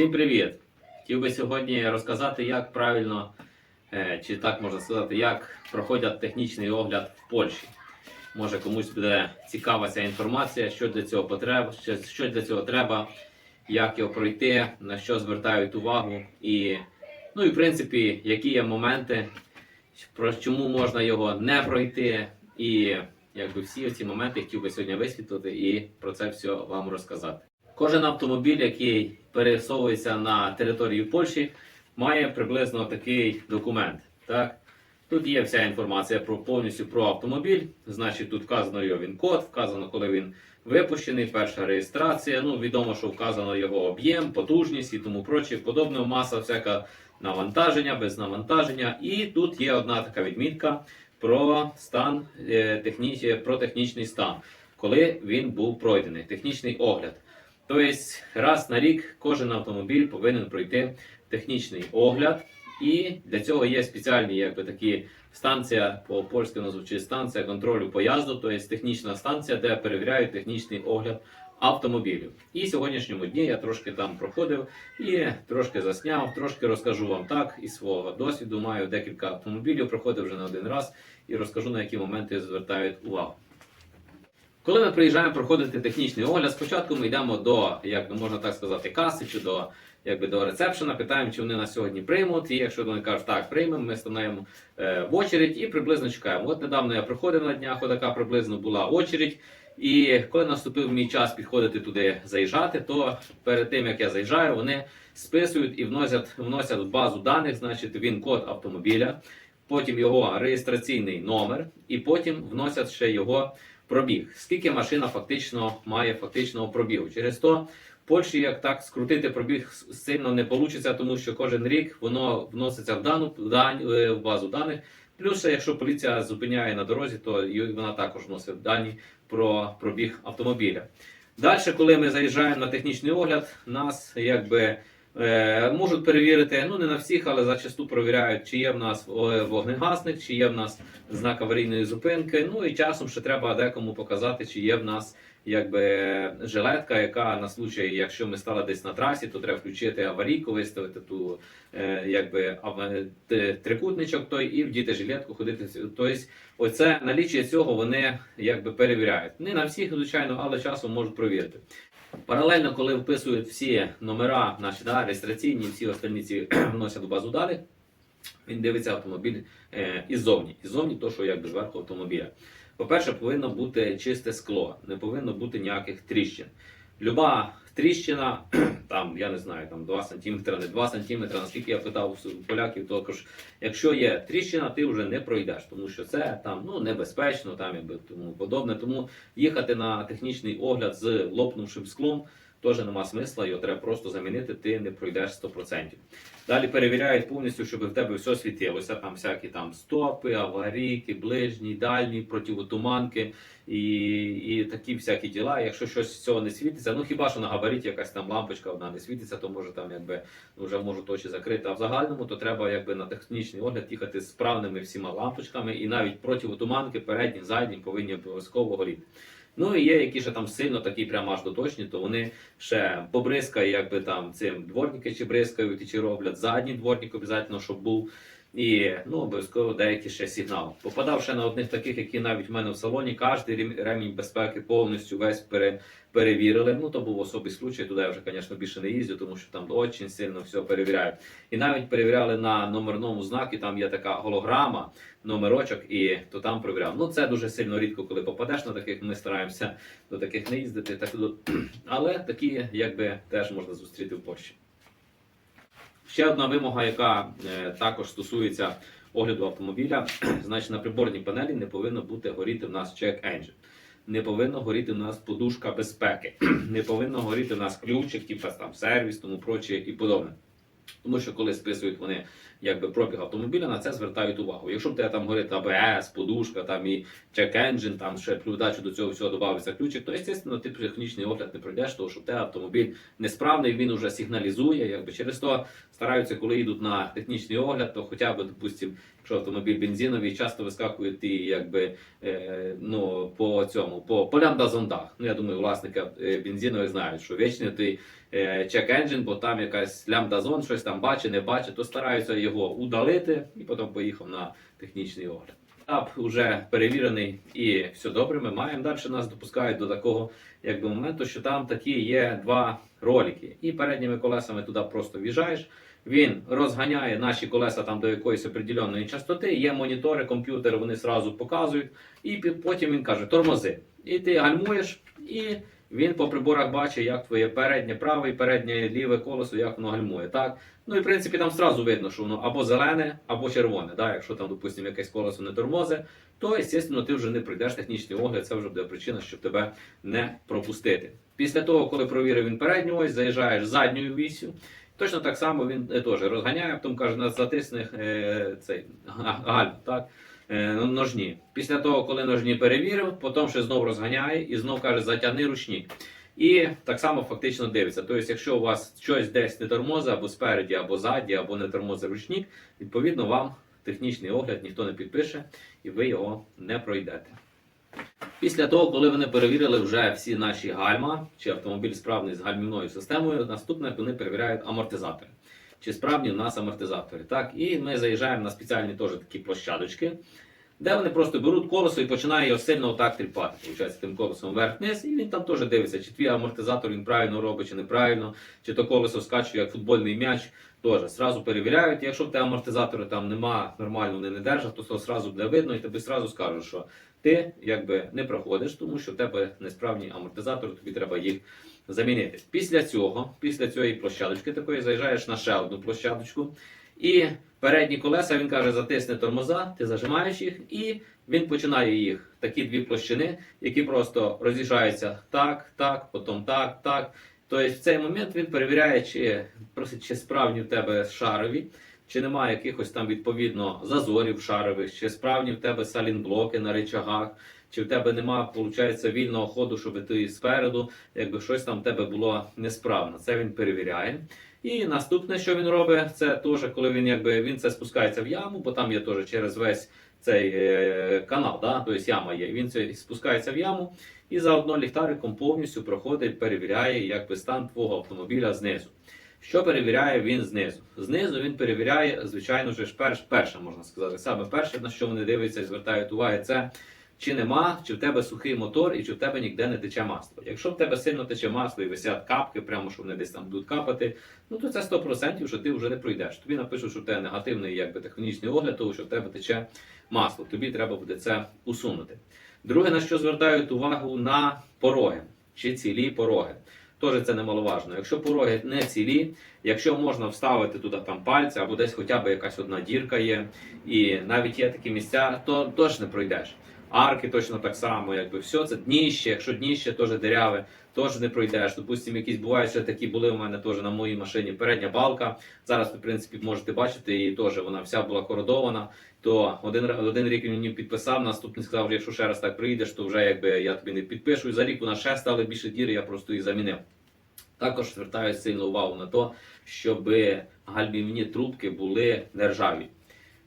Всім привіт! Хотів би сьогодні розказати, як правильно, е, чи так можна сказати, як проходять технічний огляд в Польщі. Може комусь буде цікава ця інформація, що для цього потреб, що, для цього треба, як його пройти, на що звертають увагу, і, ну і в принципі, які є моменти, про чому можна його не пройти, і якби всі ці моменти хотів би сьогодні висвітлити і про це все вам розказати. Кожен автомобіль, який пересовується на територію Польщі, має приблизно такий документ. Так? Тут є вся інформація про повністю про автомобіль. Значить, тут вказано його він код, вказано, коли він випущений, перша реєстрація. Ну, відомо, що вказано його об'єм, потужність і тому проче. Подобно маса всяка навантаження, без навантаження. І тут є одна така відмітка про стан е, техні... про технічний стан, коли він був пройдений, технічний огляд. Тобто раз на рік кожен автомобіль повинен пройти технічний огляд, і для цього є спеціальні якби такі станція по польськи звучить станція контролю поїзду, тобто технічна станція, де перевіряють технічний огляд автомобілів. І сьогоднішньому дні я трошки там проходив і трошки засняв, трошки розкажу вам так із свого досвіду. Маю декілька автомобілів, проходив вже не один раз і розкажу на які моменти звертають увагу. Коли ми приїжджаємо проходити технічний огляд, спочатку ми йдемо до, як можна так сказати, каси чи до якби до рецепшена, питаємо, чи вони нас сьогодні приймуть. І якщо вони кажуть, так, приймемо, ми станемо е, в очередь і приблизно чекаємо. От недавно я проходив на днях, така приблизно була очередь. І коли наступив мій час підходити туди заїжджати, то перед тим як я заїжджаю, вони списують і вносять, вносять в базу даних, значить він код автомобіля, потім його реєстраційний номер, і потім вносять ще його пробіг. Скільки машина фактично має фактичного пробігу. Через то в Польщі як так скрутити пробіг сильно не вийде, тому що кожен рік воно вноситься в дану е, в базу даних. Плюс, якщо поліція зупиняє на дорозі, то вона також вносить дані про пробіг автомобіля. Далі, коли ми заїжджаємо на технічний огляд, нас якби можуть перевірити, ну не на всіх, але зачасту перевіряють, чи є в нас е, вогнегасник, чи є в нас знак аварійної зупинки. Ну і часом ще треба декому показати, чи є в нас якби жилетка, яка на случай, якщо ми стали десь на трасі, то треба включити аварійку, виставити ту е, якби трикутничок той і вдіти жилетку, ходити. Тобто, оце наліччя цього вони якби перевіряють. Не на всіх, звичайно, але часом можуть перевірити. Паралельно, коли вписують всі номера, наші да, реєстраційні, всі остальні ці вносять в базу даних, він дивиться автомобіль е, іззовні. Іззовні, то, що якби зверху автомобіля. По-перше, повинно бути чисте скло, не повинно бути ніяких тріщин. Люба тріщина, там, я не знаю, там 2 см, не 2 см, наскільки я питав у поляків, також, якщо є тріщина, ти вже не пройдеш, тому що це там ну, небезпечно, там якби тому подобне. Тому їхати на технічний огляд з лопнувшим склом теж нема смисла, його треба просто замінити, ти не пройдеш 100%. Далі перевіряють повністю, щоб в тебе все світилося. Там всякі там стопи, аварійки, ближні, дальні, противотуманки і, і такі всякі діла. Якщо щось з цього не світиться, ну хіба що на габаріті якась там лампочка одна не світиться, то може там якби ну, вже можуть очі закрити. А в загальному то треба якби на технічний огляд їхати з справними всіма лампочками, і навіть противотуманки, передні, задні повинні обов'язково горіти. Ну і є, які ще там сильно такі прямо аж доточні, то вони ще побризкають, якби там цим дворники чи бризкають, чи роблять задній дворник обов'язково, щоб був. І ну, обов'язково деякі ще сигнал. Попадав ще на одних таких, які навіть в мене в салоні, кожен ремінь безпеки повністю весь пере, перевірили. Ну, то був особий случай, туди я вже, звісно, більше не їздю, тому що там дуже сильно все перевіряють. І навіть перевіряли на номерному знаку, там є така голограма, номерочок, і то там перевіряв. Ну, це дуже сильно рідко, коли попадеш на таких, ми стараємося до таких не їздити. Так, але такі, якби, теж можна зустріти в Польщі. Ще одна вимога, яка е, також стосується огляду автомобіля, значить на приборній панелі не повинно бути горіти в нас check engine. Не повинно горіти в нас подушка безпеки, не повинно горіти в нас ключик, типу там сервіс, тому проче і подобне. Тому що коли списують вони якби пробіг автомобіля, на це звертають увагу. Якщо в тебе там горить АБС, подушка, там і check engine, там ще плювдачу до цього всього додається ключик, то звісно ти технічний огляд не пройдеш, тому що в тебе автомобіль несправний, він вже сигналізує. Якби через то стараються, коли йдуть на технічний огляд, то хоча б, допустимо, якщо автомобіль бензиновий, часто вискакують ті, якби е, ну по цьому, по полям та зондах. Ну я думаю, власники е, бензинових знають, що вічний той е, check engine, бо там якась лямбда зон, щось там бачить, не бачить, то стараються його удалити і потім поїхав на технічний огляд. Етап вже перевірений і все добре. Ми маємо далі нас допускають до такого якби моменту, що там такі є два ролики. І передніми колесами туди просто в'їжджаєш. Він розганяє наші колеса там до якоїсь определеної частоти. Є монітори, комп'ютери, вони зразу показують. І потім він каже: тормози. І ти гальмуєш, і він по приборах бачить, як твоє переднє праве і переднє ліве колесо, як воно гальмує. Так? Ну і в принципі там зразу видно, що воно або зелене, або червоне. Да? Якщо там, допустимо, якесь колесо не тормозе, то, звісно, ти вже не пройдеш технічний огляд, це вже буде причина, щоб тебе не пропустити. Після того, коли провірив він передню ось, заїжджаєш задньою вісю. Точно так само він е, теж розганяє, потім каже, нас затисне е, цей га- гальм, так? Е, ну, ножні. Після того, коли ножні перевірив, потім ще знов розганяє і знов каже, затягни ручник. І так само фактично дивиться. Тобто, якщо у вас щось десь не тормозить, або спереді, або ззаді, або не тормозить ручник, відповідно вам технічний огляд ніхто не підпише і ви його не пройдете. Після того, коли вони перевірили вже всі наші гальма, чи автомобіль справний з гальмівною системою, наступне вони перевіряють амортизатори. Чи справні у нас амортизатори. Так, і ми заїжджаємо на спеціальні теж такі площадочки, де вони просто беруть колесо і починають його сильно отак тріпати. Получається, тим колесом вверх-вниз, і він там теж дивиться, чи твій амортизатор він правильно робить, чи неправильно, чи то колесо скачує як футбольний м'яч. Теж зразу перевіряють. Якщо в тебе амортизатори там нема, нормально вони не держать, то, то зразу буде видно, і тобі зразу скажуть, що ти якби не проходиш, тому що в тебе несправні амортизатори, тобі треба їх замінити. Після цього, після цієї площадочки такої, заїжджаєш на ще одну площадочку. І передні колеса він каже, затисни тормоза, ти зажимаєш їх, і він починає їх. Такі дві площини, які просто роз'їжджаються так, так, потім так, так. Тобто в цей момент він перевіряє, чи, просить, чи справні в тебе шарові, чи немає якихось там відповідно зазорів шарових, чи справні в тебе салінблоки на речагах, чи в тебе нема, виходить, вільного ходу, щоб ти спереду, якби щось там в тебе було несправно. Це він перевіряє. І наступне, що він робить, це теж, коли він якби він це спускається в яму, бо там є теж через весь цей е, канал, да? тобто яма є. Він це спускається в яму і заодно ліхтариком повністю проходить, перевіряє якби стан твого автомобіля знизу. Що перевіряє він знизу? Знизу він перевіряє, звичайно ж, перш, перше, можна сказати, саме перше, на що вони дивляться і звертають увагу, це чи нема, чи в тебе сухий мотор і чи в тебе ніде не тече масло. Якщо в тебе сильно тече масло і висять капки, прямо що вони десь там будуть капати, ну то це 100%, що ти вже не пройдеш. Тобі напишуть, що в тебе негативний якби, технічний огляд, того що в тебе тече масло. Тобі треба буде це усунути. Друге, на що звертають увагу на пороги чи цілі пороги. Теж це немаловажно. Якщо пороги не цілі, якщо можна вставити туди там пальця або десь хоча б якась одна дірка є, і навіть є такі місця, то не пройдеш. Арки точно так само, якби все це дніще, якщо дніще теж деряве, теж не пройдеш. Допустимо, якісь бувають ще такі були у мене теж на моїй машині. Передня балка. Зараз в принципі, можете бачити, її теж вона вся була кородована. То один, один рік він мені підписав, наступний сказав, що якщо ще раз так приїдеш, то вже якби я тобі не підпишу. І за рік вона ще стала більше діри, я просто її замінив. Також звертаю сильну увагу на те, щоб гальмівні трубки були не ржаві.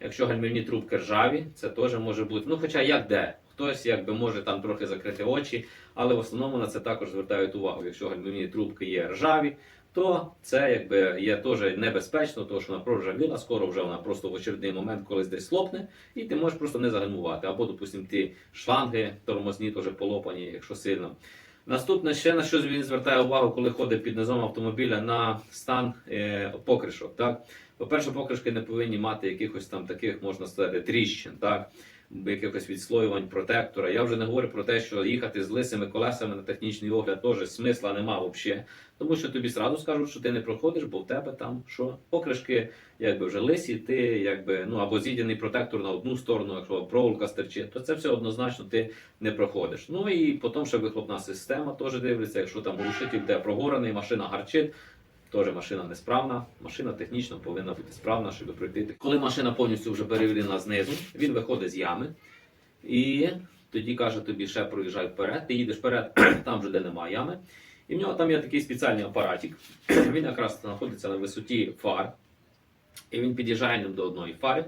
Якщо гальмівні трубки ржаві, це теж може бути. Ну, хоча як де. Хтось якби може там трохи закрити очі, але в основному на це також звертають увагу. Якщо гальмівні трубки є ржаві, то це якби є теж небезпечно, тому що вона проржавіла, скоро вже вона просто в очередний момент колись десь лопне, і ти можеш просто не загальмувати. Або, допустимо, ті шланги тормозні теж полопані, якщо сильно. Наступне ще на що він звертає увагу, коли ходить під низом автомобіля на стан е, покришок. Так? По-перше, покришки не повинні мати якихось там таких, можна сказати, тріщин, так? якихось відслоювань протектора. Я вже не говорю про те, що їхати з лисими колесами на технічний огляд теж смисла нема взагалі. Тому що тобі зразу скажуть, що ти не проходиш, бо в тебе там що покришки якби вже лисі, ти якби ну або з'їдений протектор на одну сторону, якщо проволока стерчить, то це все однозначно ти не проходиш. Ну і потім ще вихлопна система теж дивиться, якщо там глушитель де прогорений, машина гарчить. Теж машина несправна, машина технічно повинна бути справна, щоб пройти. Коли машина повністю вже перевірена знизу, він виходить з ями і тоді каже тобі, ще проїжджай вперед, ти їдеш вперед, там вже де немає ями. І в нього там є такий спеціальний апаратик. Він якраз знаходиться на висоті фар. І він під'їжджає ним до одної фари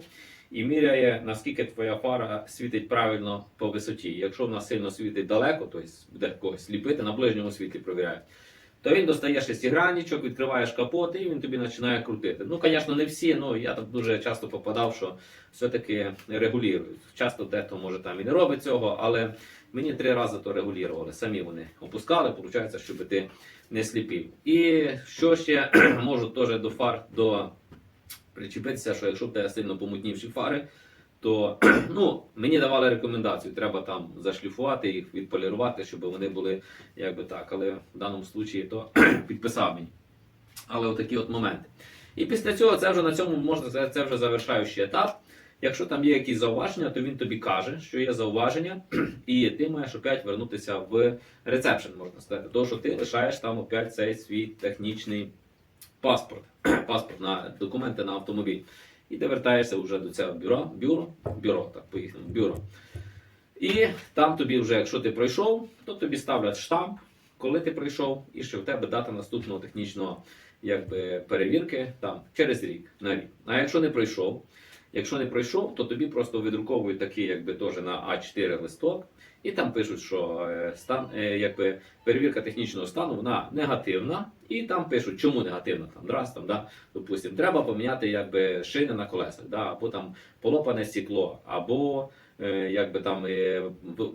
і міряє, наскільки твоя фара світить правильно по висоті. Якщо вона сильно світить далеко, тобто буде когось сліпити, на ближньому світлі провіряє, то він достає шестигранничок, відкриваєш капот і він тобі починає крутити. Ну, звісно, не всі, ну я так дуже часто попадав, що все-таки регулюють. Часто дехто може там і не робить цього, але мені три рази то регулювали. Самі вони опускали, виходить, щоб ти не сліпів. І що ще можу теж до фар до причепитися, що якщо в тебе сильно помутнівші фари, то ну, мені давали рекомендацію, треба там зашліфувати їх, відполірувати, щоб вони були якби так. Але в даному случаї то підписав мені. Але отакі от моменти. І після цього це вже на цьому можна це вже завершаючий етап. Якщо там є якісь зауваження, то він тобі каже, що є зауваження, і ти маєш опять вернутися в ресепшн, можна сказати. Тому що ти лишаєш там опять цей свій технічний паспорт, паспорт на документи на автомобіль. І ти вертаєшся вже до цього бюро, бюро, бюро, так, поїхали, бюро. І там тобі вже, якщо ти пройшов, то тобі ставлять штамп, коли ти пройшов, і що в тебе дата наступного технічного якби, перевірки там, через рік на рік. А якщо не пройшов, якщо не пройшов, то тобі просто видруковують такий, якби теж на А4 листок, і там пишуть, що е, стан, е, якби, перевірка технічного стану вона негативна, і там пишуть, чому негативна. Там, раз, там, да, допустим, треба поміняти якби, шини на колесах, да, або там полопане стекло, або е, якби там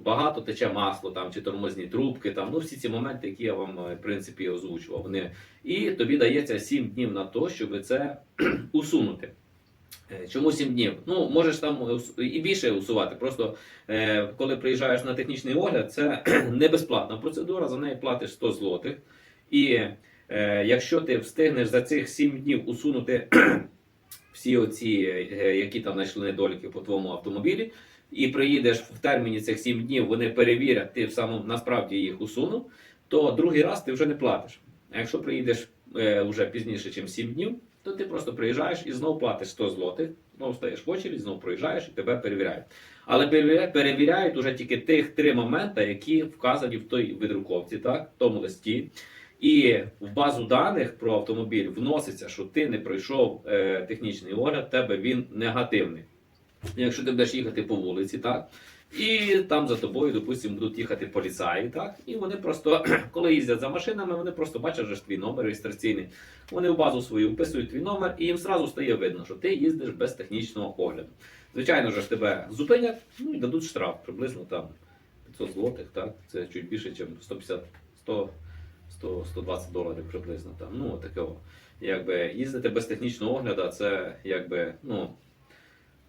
багато тече масло, там чи тормозні трубки, там ну всі ці моменти, які я вам в принципі озвучував. Вони і тобі дається 7 днів на то, щоб це усунути. Е, Чому 7 днів? Ну, можеш там і більше усувати. Просто е, коли приїжджаєш на технічний огляд, це не безплатна процедура, за неї платиш 100 злотих. І е, якщо ти встигнеш за цих 7 днів усунути всі оці, які там знайшли недоліки по твоєму автомобілі, і приїдеш в терміні цих 7 днів, вони перевірять, ти в самому насправді їх усунув, то другий раз ти вже не платиш. А якщо приїдеш вже пізніше, ніж 7 днів, то ти просто приїжджаєш і знову платиш 100 злотих, знову стаєш в очередь, знову проїжджаєш і тебе перевіряють. Але перевіряють, уже тільки тих три моменти, які вказані в той видруковці, так, в тому листі. І в базу даних про автомобіль вноситься, що ти не пройшов е, технічний огляд, тебе він негативний. Якщо ти будеш їхати по вулиці, так, і там за тобою, допустимо, будуть їхати поліцаї, так, і вони просто, коли їздять за машинами, вони просто бачать ж твій номер реєстраційний. Вони в базу свою вписують твій номер, і їм зразу стає видно, що ти їздиш без технічного огляду. Звичайно ж тебе зупинять, ну і дадуть штраф приблизно там 500 злотих, так, це чуть більше, ніж 150 100 100, 120 доларів приблизно там. Ну, такого. Якби їздити без технічного огляду, це якби, ну,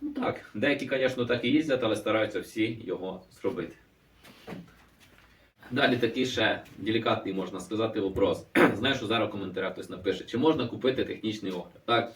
ну так. Деякі, звісно, так і їздять, але стараються всі його зробити. Далі такий ще делікатний, можна сказати, вопрос. Знаю, що зараз в коментарях хтось напише, чи можна купити технічний огляд. Так,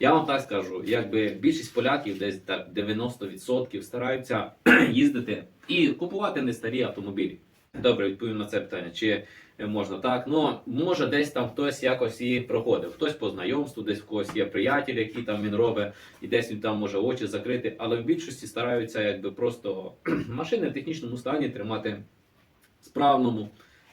я вам так скажу, якби більшість поляків, десь так 90% стараються їздити і купувати не старі автомобілі. Добре, відповім на це питання. Чи можна так? Ну може десь там хтось якось і проходив. Хтось по знайомству, десь в когось є приятель, який там він робить, і десь він там може очі закрити. Але в більшості стараються якби просто машини в технічному стані тримати справному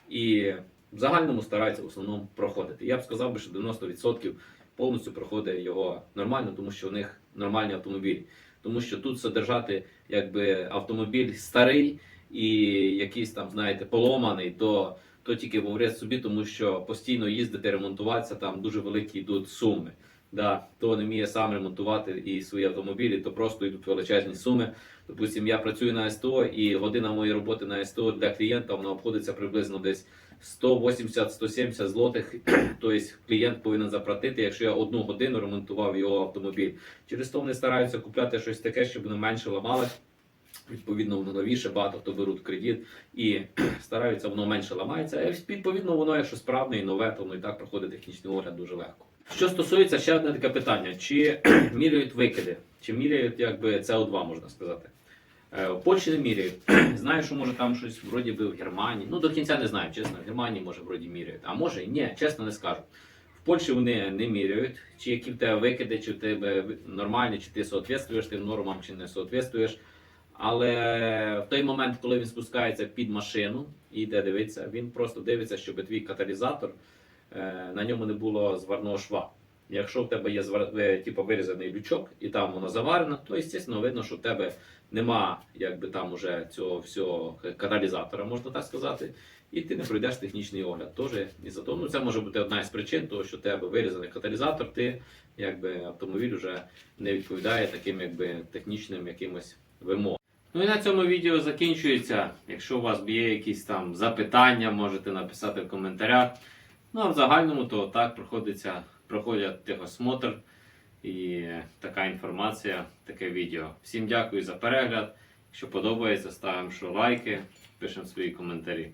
і в загальному стараються в основному проходити. Я б сказав би, що 90% повністю проходить його нормально, тому що у них нормальні автомобілі. Тому що тут содержати якби автомобіль старий і якийсь там, знаєте, поломаний, то, то тільки говорять собі, тому що постійно їздити, ремонтуватися, там дуже великі йдуть суми. Да, хто не вміє сам ремонтувати і свої автомобілі, то просто йдуть величезні суми. Допустим, я працюю на СТО, і година моєї роботи на СТО для клієнта вона обходиться приблизно десь 180-170 злотих. Тобто клієнт повинен заплатити, якщо я одну годину ремонтував його автомобіль. Через то вони стараються купляти щось таке, щоб воно менше ламалось. Відповідно, воно новіше, багато хто беруть кредит і стараються, воно менше ламається. А відповідно, воно, якщо справне і нове, то воно і так проходить технічний огляд дуже легко. Що стосується ще одне таке питання: чи міряють викиди, чи міряють якби СО2, можна сказати. Е, В Польщі не міряють. Знаю, що може там щось вроді би в Германії. Ну до кінця не знаю, чесно. В Германії може вроді міряють, а може і ні, чесно не скажу. В Польщі вони не міряють, чи які в тебе викиди, чи в тебе нормальні, чи ти соответствуєш тим нормам, чи не соответствуєш. Але в той момент, коли він спускається під машину і йде дивитися, він просто дивиться, щоб твій каталізатор е, на ньому не було зварного шва. Якщо в тебе є е, типу, вирізаний лючок і там воно заварено, то звісно видно, що в тебе нема якби там уже цього всього каталізатора, можна так сказати, і ти не пройдеш технічний огляд. Теж і за того, ну це може бути одна із причин, того, що в тебе вирізаний каталізатор, ти якби автомобіль вже не відповідає таким якби технічним якимось вимогам. Ну і на цьому відео закінчується. Якщо у вас є якісь там запитання, можете написати в коментарях. Ну а в загальному то так проходиться, проходять техосмотр і така інформація, таке відео. Всім дякую за перегляд. Якщо подобається, ставимо лайки, пишемо свої коментарі.